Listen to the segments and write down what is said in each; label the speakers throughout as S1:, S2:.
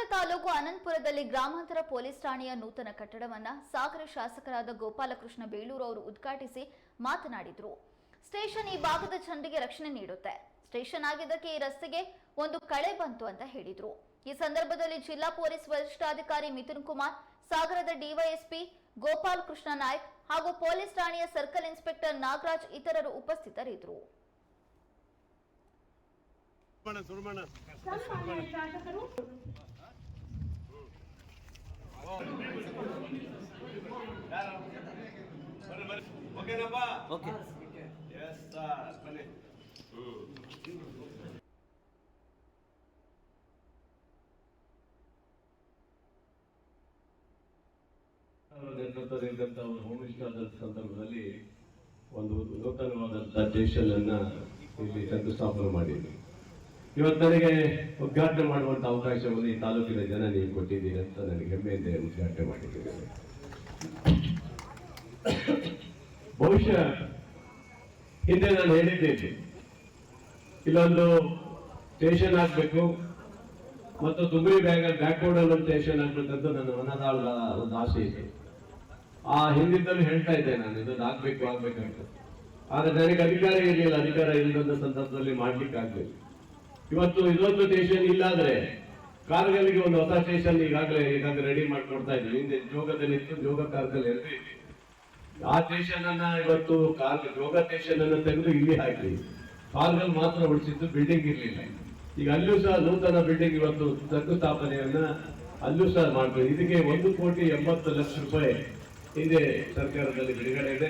S1: ಸಾಗರ ತಾಲೂಕು ಅನಂತಪುರದಲ್ಲಿ ಗ್ರಾಮಾಂತರ ಪೊಲೀಸ್ ಠಾಣೆಯ ನೂತನ ಕಟ್ಟಡವನ್ನ ಸಾಗರ ಶಾಸಕರಾದ ಗೋಪಾಲಕೃಷ್ಣ ಬೇಳೂರು ಅವರು ಉದ್ಘಾಟಿಸಿ ಮಾತನಾಡಿದರು. ಸ್ಟೇಷನ್ ಈ ಭಾಗದ ಜನರಿಗೆ ರಕ್ಷಣೆ ನೀಡುತ್ತೆ. ಸ್ಟೇಷನ್ ಆಗಿದ್ದಕ್ಕೆ ಈ ರಸ್ತೆಗೆ ಒಂದು ಕಳೆ ಬಂತು ಅಂತ ಹೇಳಿದ್ರು. ಈ ಸಂದರ್ಭದಲ್ಲಿ ಜಿಲ್ಲಾ ಪೊಲೀಸ್ ವರಿಷ್ಠಾಧಿಕಾರಿ ಮಿಥುನ್ ಕುಮಾರ್ ಸಾಗರದ ಡಿವೈಎಸ್ಪಿ ಗೋಪಾಲ್ ಕೃಷ್ಣ ನಾಯ್ಕ್ ಹಾಗೂ ಪೊಲೀಸ್ ಠಾಣೆಯ ಸರ್ಕಲ್ ಇನ್ಸ್ಪೆಕ್ಟರ್ ನಾಗರಾಜ್ ಇತರರು ಉಪಸ್ಥಿತರಿದ್ದರು.
S2: ಸಂದರ್ಭದಲ್ಲಿ ಒಂದು ನೂತನವಾದಂತಹ ಸ್ಟೇಷನ್ ಅನ್ನ ಇಲ್ಲಿ ಶಂಕುಸ್ಥಾಪನೆ ಮಾಡಿದ್ವಿ ಇವತ್ತು ನನಗೆ ಉದ್ಘಾಟನೆ ಮಾಡುವಂತ ಅವಕಾಶವನ್ನು ಈ ತಾಲೂಕಿನ ಜನ ನೀವು ಕೊಟ್ಟಿದ್ದೀರಿ ಅಂತ ನನಗೆ ಹೆಮ್ಮೆಯಿಂದ ಉದ್ಘಾಟನೆ ಮಾಡಿದ್ದೀನಿ ಬಹುಶಃ ಹಿಂದೆ ನಾನು ಹೇಳಿದ್ದೇನೆ, ಇಲ್ಲೊಂದು ಸ್ಟೇಷನ್ ಆಗಬೇಕು, ಮತ್ತು ತುಂಬಿ ಬ್ಯಾಗ್ ಬ್ಯಾಕ್ ರೋಡ್ ಅಲ್ಲಿ ಒಂದು ಸ್ಟೇಷನ್ ಆಗ್ಬೇಕಂತ ನನ್ನ ಮನದಾಳದ ಒಂದು ಆಸೆ ಇದೆ. ಆ ಹಿಂದಿದ್ದಲ್ಲೂ ಹೇಳ್ತಾ ಇದ್ದೆ ನಾನು ಇದನ್ನು ಆಗಬೇಕು ಆಗ್ಬೇಕಂತ ಆದರೆ ನನಗೆ ಅಧಿಕಾರ ಇರಲಿಲ್ಲ, ಅಧಿಕಾರ ಇಲ್ಲದ ಸಂದರ್ಭದಲ್ಲಿ ಮಾಡ್ಲಿಕ್ಕೆ ಆಗ್ಬೇಕು ಇವತ್ತು ಇದೊಂದು ಸ್ಟೇಷನ್ ಇಲ್ಲಾದ್ರೆ ಕಾರ್ಗಲ್ಗೆ ಒಂದು ಹೊಸ ಸ್ಟೇಷನ್ ಈಗಾಗಲೇ ಈಗಾಗಲೇ ರೆಡಿ ಮಾಡ್ಕೊಡ್ತಾ ಇದ್ವಿ. ಹಿಂದೆ ಜೋಗದಲ್ಲಿ ಇತ್ತು, ಜೋಗ ಕಾರ್ಗಲ್ ಇದೆ ಆ ಸ್ಟೇಷನ್ ಅನ್ನ ಇವತ್ತು ಕಾರ್ ಯೋಗ ಸ್ಟೇಷನ್ ಅನ್ನ ತೆಗೆದು ಇಲ್ಲಿ ಹಾಕಿ. ಕಾರ್ಗಲ್ ಮಾತ್ರ ಉಳಿಸಿದ್ದು ಬಿಲ್ಡಿಂಗ್ ಇರಲಿಲ್ಲ. ಈಗ ಅಲ್ಲೂ ಸಹ ನೂತನ ಬಿಲ್ಡಿಂಗ್ ಇವತ್ತು ಶಂಕುಸ್ಥಾಪನೆಯನ್ನ ಅಲ್ಲೂ ಸಹ ಮಾಡ್ತೀವಿ ಇದಕ್ಕೆ ಒಂದು ಕೋಟಿ ಎಂಬತ್ತು ಲಕ್ಷ ರೂಪಾಯಿ ಹಿಂದೆ ಸರ್ಕಾರದಲ್ಲಿ ಬಿಡುಗಡೆ ಇದೆ.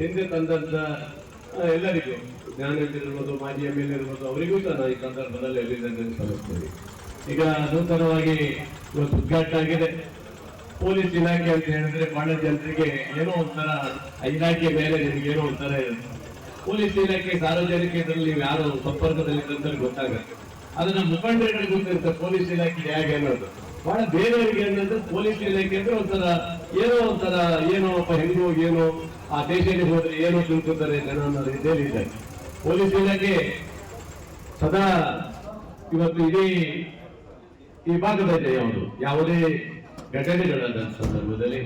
S2: ಹಿಂದೆ ತಂದಂತ ಎಲ್ಲರಿಗೂ. ಜ್ಞಾನೇಂದ್ರ ಮಾಜಿ ಎಂ ಎಲ್ ಇರ್ಬೋದು ಅವರಿಗೂ ಸಹ ಈ ಸಂದರ್ಭದಲ್ಲಿ ಅಭಿನಂದನೆ ಸಲ್ಲಿಸ್ತೇವೆ ಈಗ ನೂತನವಾಗಿ ಇವತ್ತು ಉದ್ಘಾಟನೆ ಆಗಿದೆ. ಪೊಲೀಸ್ ಇಲಾಖೆ ಅಂತ ಹೇಳಿದ್ರೆ ಬಹಳ ಜನರಿಗೆ ಏನೋ ಒಂಥರ ಇಲಾಖೆ ಮೇಲೆ ನಿಮ್ಗೆ ಏನೋ ಒಂಥರ ಪೊಲೀಸ್ ಇಲಾಖೆ ಸಾರ್ವಜನಿಕ ನೀವು ಯಾರು ಸಂಪರ್ಕದಲ್ಲಿ ಗೊತ್ತಾಗುತ್ತೆ ಅದನ್ನ ಮುಖಂಡರಿಗೆ ಗೊತ್ತಿರುತ್ತೆ, ಪೊಲೀಸ್ ಇಲಾಖೆ ಹೇಗೆ ಅನ್ನೋದು. ಬಹಳ ಬೇರೆಯವರಿಗೆ ಅನ್ನೋದು ಪೊಲೀಸ್ ಇಲಾಖೆ ಅಂದ್ರೆ ಒಂಥರ ಏನೋ ಒಂಥರ ಏನೋ ಅಪ್ಪ ಹೆಂಗೋ ಏನೋ ಆ ದೇಶದಲ್ಲಿ ಹೋದ್ರೆ ಏನೋ ತಿಳ್ಕೊತಾರೆ ಜನ ಅನ್ನೋ ರೀತಿಯಲ್ಲಿ ಇದೆ. ಪೊಲೀಸ್ ಇಲಾಖೆ ಸದಾ ಇವತ್ತು ಇಡೀ ಈ ಭಾಗದಲ್ಲಿ ಯಾವುದು? ಯಾವುದೇ ಘಟನೆಗಳಾದ ಸಂದರ್ಭದಲ್ಲಿ.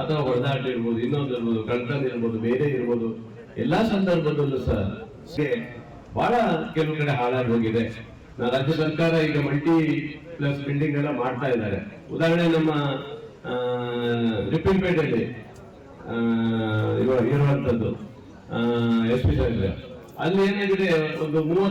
S2: ಅಥವಾ ಹೊಡೆದಾಟ ಇರ್ಬೋದು, ಇನ್ನೊಂದು ಇರ್ಬೋದು ಕಳ್ತನ ಇರ್ಬೋದು, ಬೇರೆ ಇರ್ಬೋದು, ಎಲ್ಲಾ ಸಂದರ್ಭದಲ್ಲೂ ಸಹ ಬಹಳ ಕೆಲವು ಕಡೆ ಹಾಳಾಗಿ ಹೋಗಿದೆ. ರಾಜ್ಯ ಸರ್ಕಾರ ಈಗ ಮಲ್ಟಿ ಪ್ಲಸ್ ಬಿಲ್ಡಿಂಗ್ ಎಲ್ಲ ಮಾಡ್ತಾ ಇದ್ದಾರೆ. ಉದಾಹರಣೆ ನಮ್ಮ ರಿಪ್ಪನ್ಪೇಟೆಯಲ್ಲಿ ಇರುವಂತದ್ದು ಎಸ್ ಪಿ ಸಾಹೇಬ್ರೆ ಅಲ್ಲಿ ಏನಾಗಿದೆ ಒಂದು ಮೂವತ್ತು